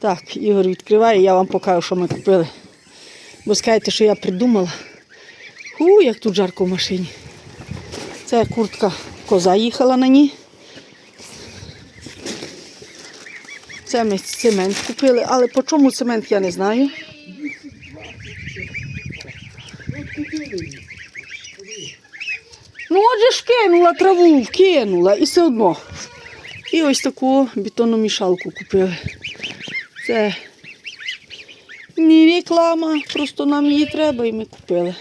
Так, Ігор відкриває, я вам покажу, що ми купили. Бо скажете, що я придумала. Ху, як тут жарко в машині. Це куртка коза їхала на ній. Це ми цемент купили, але по чому цемент я не знаю. Ну, отже ж кинула траву, вкинула і все одно. І ось таку бетонну мішалку купили. Це не реклама, просто нам її треба і ми купили.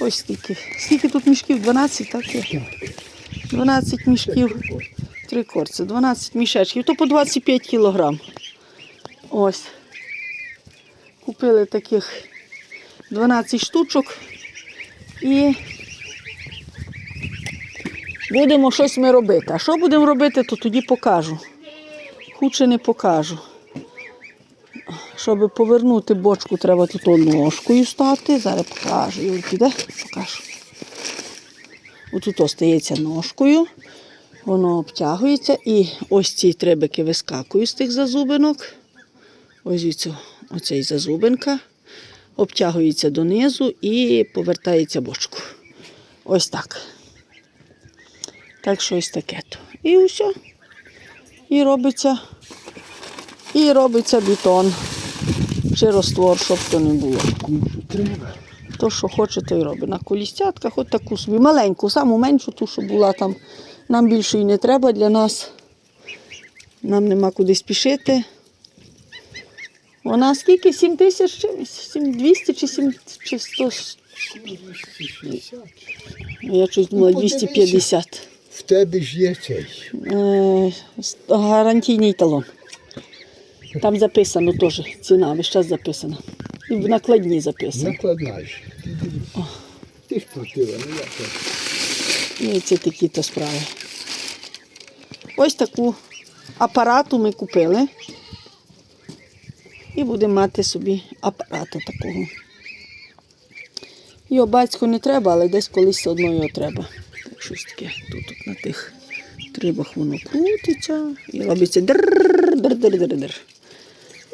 Ось стільки. Скільки тут мішків? 12, так є? 12 мішків. Три корці, 12 мішечків, то по 25 кілограм. Ось. Купили таких 12 штучок і будемо щось ми робити. А що будемо робити, то тоді покажу. Хуче не покажу. Щоб повернути бочку, треба тут ножкою стати. Зараз покажу. Юль, піде, покажу. Отут остається ножкою, воно обтягується і ось ці требики вискакують з тих зазубинок. Ось цього, оцей зазубинка. Обтягується донизу і повертається бочку. Ось так. Так що ось таке. І все. І робиться, і робиться бетон. Чи роствор, щоб то не було. То, що хоче, то й робить. На колістятках от таку собі маленьку, саму меншу, ту, що була там. Нам більше і не треба для нас. Нам нема куди спішити. Вона скільки? 7 тисяч чимось? 7 200 чи 7 чи 100? 260. Я щось думала 250. В тебе ж є цей. Е, гарантійний талон. Там записано теж ціна, весь час записана. І в накладні записано. Накладна ж. Ти. Ти ж платила, ну як це? Ну, і це такі то справи. Ось таку апарату ми купили. І будемо мати собі апарата такого. Його батько не треба, але десь колись все одно його треба. Так щось таке. Тут, тут на тих трибах воно крутиться і робиться др др др др др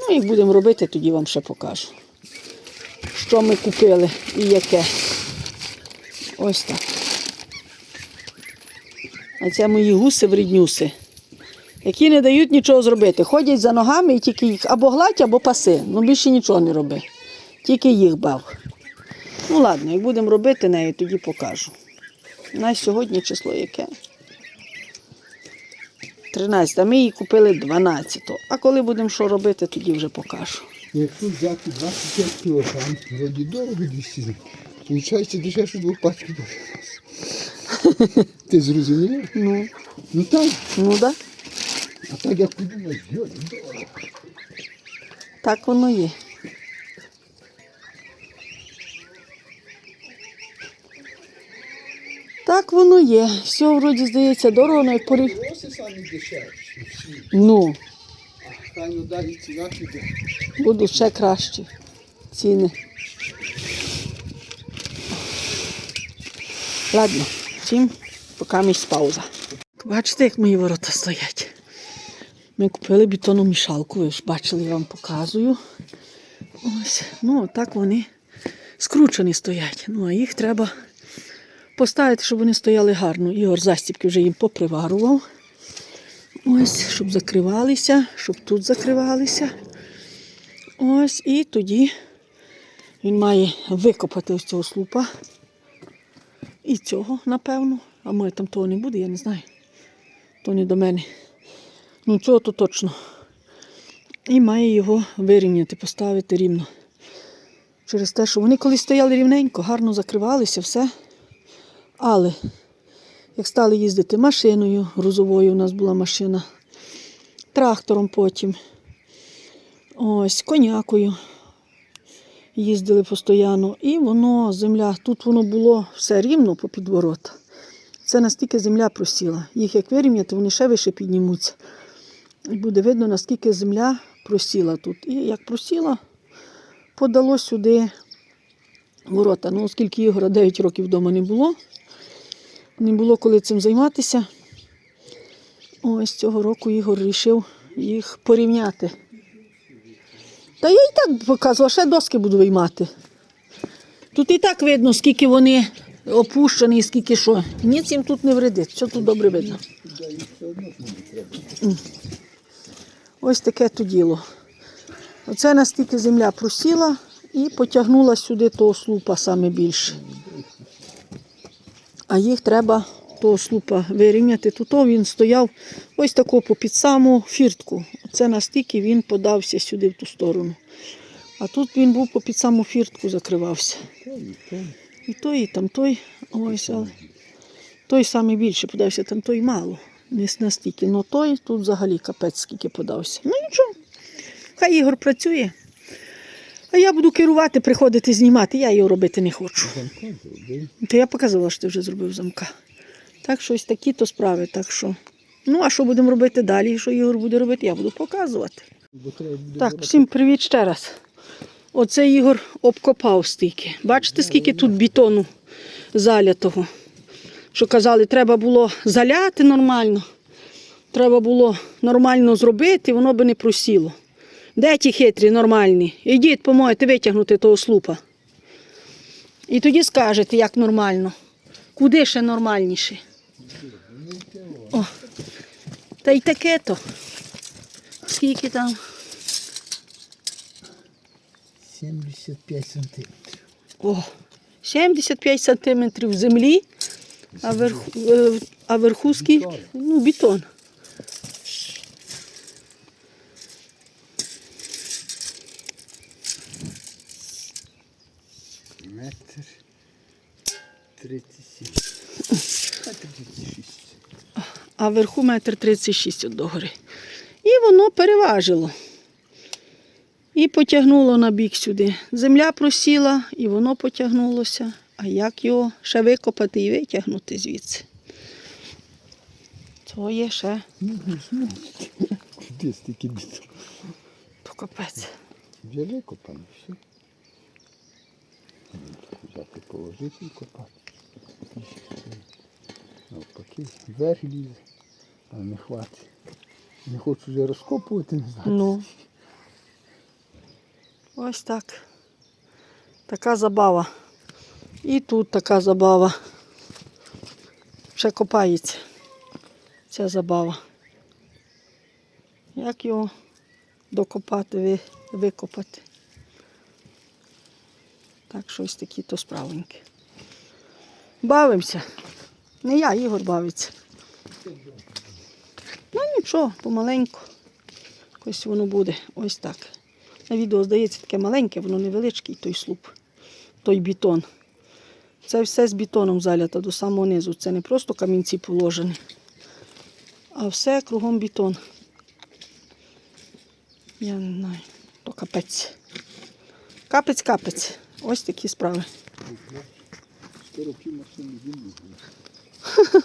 Ну, як будемо робити, тоді вам ще покажу. Що ми купили і яке. Ось так. А це мої гуси вріднюси, які не дають нічого зробити. Ходять за ногами і тільки їх або гладь, або паси. Ну більше нічого не роби. Тільки їх бав. Ну ладно, як будемо робити нею, тоді покажу. У нас сьогодні число яке? 13, а ми її купили 12. А коли будемо що робити, тоді вже покажу. Якщо взяти 25 кілограм, вроді дорого 200 гривень, Получається дешевше двох пачок. Ти зрозумів? Ну, Ну так. ну да, А так як подумаєш, дорого. так воно є. Так воно є. Все вроді здається дорого, але всі. Ну, А далі ціна будуть ще кращі ціни. Ладно, всім поки місь пауза. Бачите, як мої ворота стоять. Ми купили бетонну мішалку, ви ж бачили, я вам показую. Ось, ну так вони скручені стоять. Ну, а їх треба поставити, щоб вони стояли гарно. Ігор застібки вже їм поприварував. Ось, щоб закривалися, щоб тут закривалися. Ось, і тоді він має викопати ось цього слупа. І цього, напевно. А може там того не буде, я не знаю. То не до мене. Ну, цього то точно. І має його вирівняти, поставити рівно. Через те, що вони колись стояли рівненько, гарно закривалися, все. Але як стали їздити машиною, грузовою у нас була машина, трактором потім, ось, конякою їздили постійно. І воно, земля, тут воно було все рівно по підворот. Це настільки земля просіла. Їх як вирівняти, вони ще вище піднімуться. І буде видно, наскільки земля просіла тут. І як просіла, подало сюди ворота. Ну, оскільки Ігора 9 років вдома не було, не було коли цим займатися. Ось цього року Ігор вирішив їх порівняти. Та я і так показувала, ще доски буду виймати. Тут і так видно, скільки вони опущені, і скільки що. Ніц їм тут не вредить, все тут добре видно. Ось таке то діло. Оце настільки земля просіла і потягнула сюди того слупа саме більше. А їх треба того слупа вирівняти. Тут він стояв ось тако попід саму фіртку. Оце настільки він подався сюди в ту сторону. А тут він був попід саму фіртку закривався. І той, і там той. Ось, але той саме більше подався, там той мало. Не настільки. Ну той тут взагалі капець скільки подався. Ну нічого. Хай Ігор працює. А я буду керувати, приходити знімати. Я його робити не хочу. То я показувала, що ти вже зробив замка. Так що ось такі то справи. Так що. Ну, а що будемо робити далі? Що Ігор буде робити, я буду показувати. Так, всім привіт ще раз. Оце Ігор обкопав стільки. Бачите, скільки тут бетону залятого. Що казали, треба було заляти нормально. Треба було нормально зробити, воно би не просіло. Де ті хитрі, нормальні? Ідіть, помойте витягнути того слупа. І тоді скажете, як нормально. Куди ще нормальніше? О, та й таке то. Скільки там? 75 сантиметрів. О, 75 сантиметрів землі, а верху, е, а верху скільки? Ну, бетон. Метр 37. А 36. А вверху метр 36 от догори. І воно переважило. І потягнуло на бік сюди. Земля просіла, і воно потягнулося. А як його ще викопати і витягнути звідси? То є ще. Куди стільки біту? то капець. Вже викопано все. Взяти положити і копати. Навпаки, вверх лізе, а не хватить. Не хочу вже розкопувати, не знаю. Ну. Ось так. Така забава. І тут така забава. Ще копається ця забава. Як його докопати, ви- викопати? Так, щось такі то справенькі. Бавимося. Не я, Ігор бавиться. Ну нічого, помаленьку. Якось воно буде ось так. На відео здається таке маленьке, воно невеличкий, той слуп, той бетон. Це все з бетоном залято до самого низу. Це не просто камінці положені, а все кругом бетон. Я не знаю, то капець. Капець-капець. Ось такі справи. Сто років машини зимні.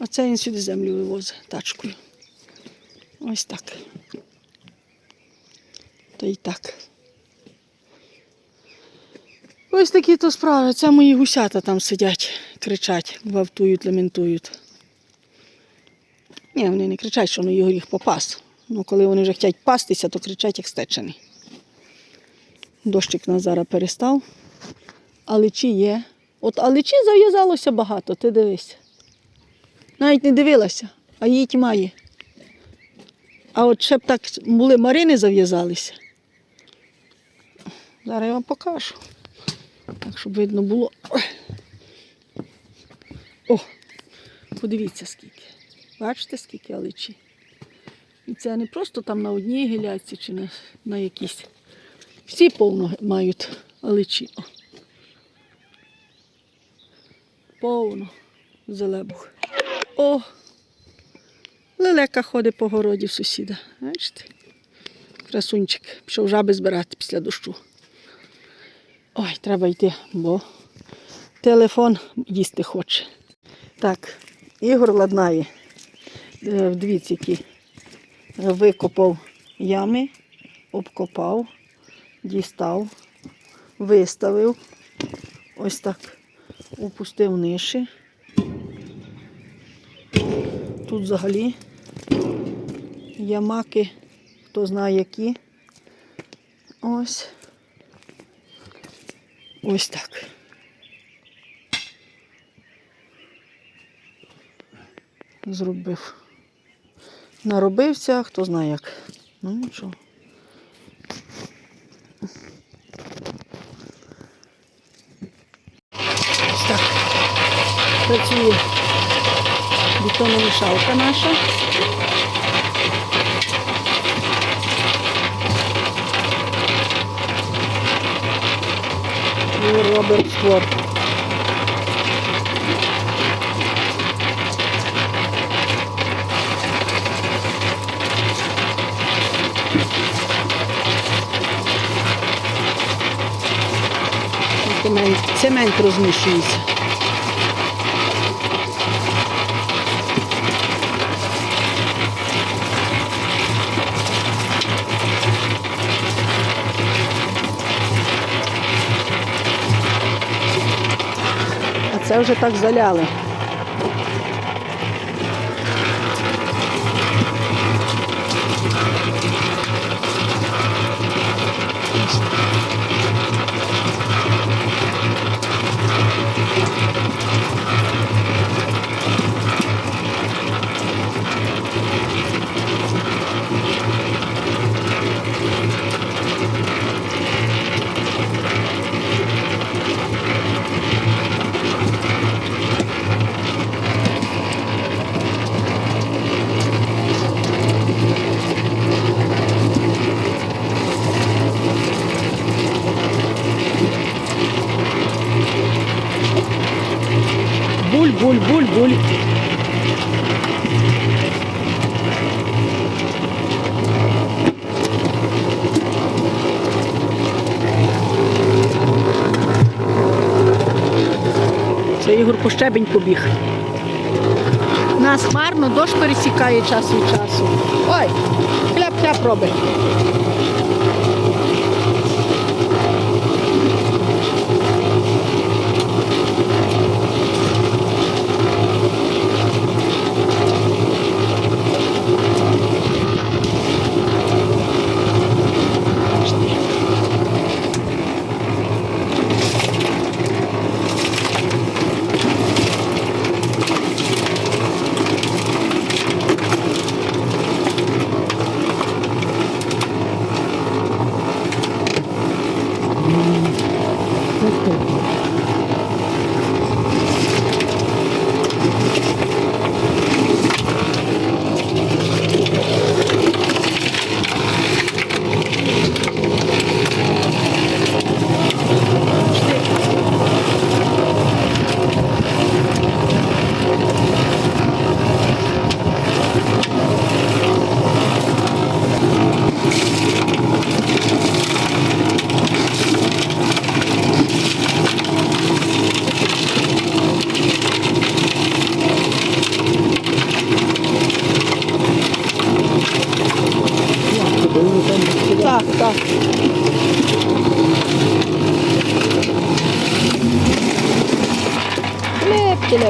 Оце він сюди землю вивозить тачкою. Ось так. То і так. Ось такі то справи. Це мої гусята там сидять, кричать, гвалтують, лементують. Ні, вони не кричать, що ну, його їх попас. Ну, коли вони вже хочуть пастися, то кричать, як стечені. Дощик на зараз перестав. Аличі є. От аличі зав'язалося багато, ти дивись. Навіть не дивилася, а її тьмає. А от ще б так були марини зав'язалися. Зараз я вам покажу. Так, щоб видно було. О, подивіться скільки. Бачите, скільки аличі. І це не просто там на одній гіляці чи на, на якійсь. Всі повно мають аличі. О. Повно зелебух. О! Лелека ходить по городі сусіда. Бачите? Красунчик. Пішов жаби збирати після дощу. Ой, треба йти, бо телефон їсти хоче. Так, Ігор ладнає. Е, Вдвіці які викопав ями, обкопав, дістав, виставив. Ось так опустив ниші. Тут взагалі ямаки Хто знає які. Ось. Ось так. Зробив. Наробився, хто знає як. Ну нічого. Ось так. Працює бетономішалка наша. І. Цемент, цемент розміщується. Це вже так заляли. Буль, буль, буль, буль. Це Ігор по щебень побіг. Нас хмарно, дощ пересікає час від часу. Ой, хляп-хляп робить.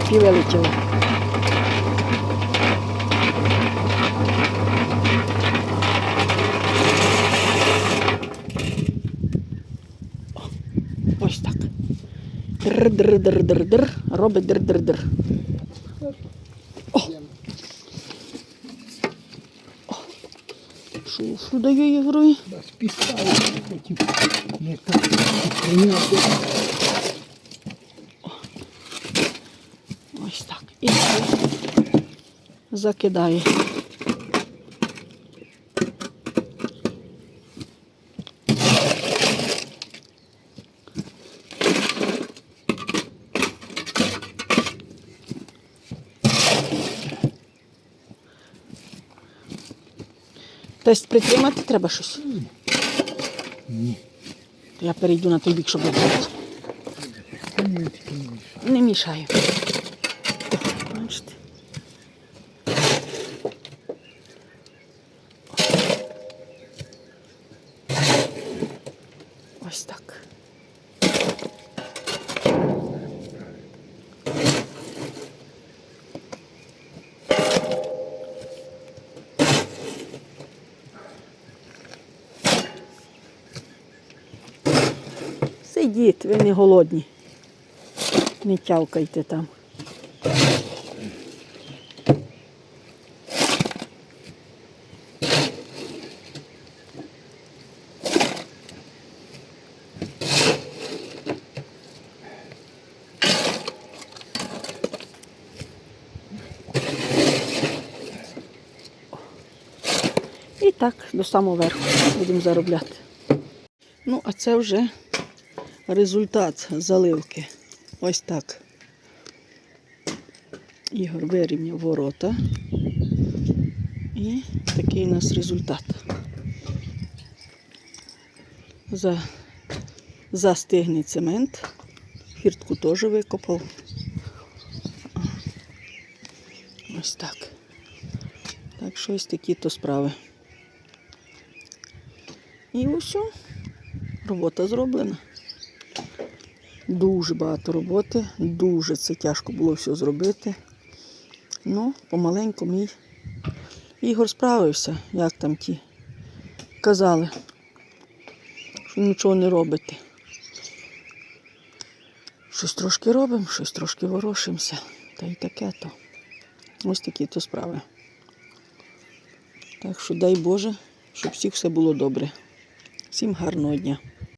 Лепкі, лепкі вилетіли. О, Ось так. Др-др-др-др-др. Робить др-др-др. Шуфлю даю ігрою. Да, спіскаю, хотів не так прийняти. Ось так. І закидає. Тест притримати треба щось. Ні. Я перейду на той бік, щоб таке не мішає. Мішаю. Бачите. Ось так. Ідіть, ви не голодні. Не тявкайте там. І так до самого верху будемо заробляти. Ну, а це вже результат заливки. Ось так. Ігор вирівняв ворота. І такий у нас результат. За, застигне цемент. Хіртку теж викопав. Ось так. Так що ось такі то справи. І ось, робота зроблена. Дуже багато роботи, дуже це тяжко було все зробити. Ну, помаленьку мій Ігор справився, як там ті казали, що нічого не робите. Щось трошки робимо, щось трошки ворушимося. Та й таке то. Ось такі то справи. Так що дай Боже, щоб всіх все було добре. Всім гарного дня.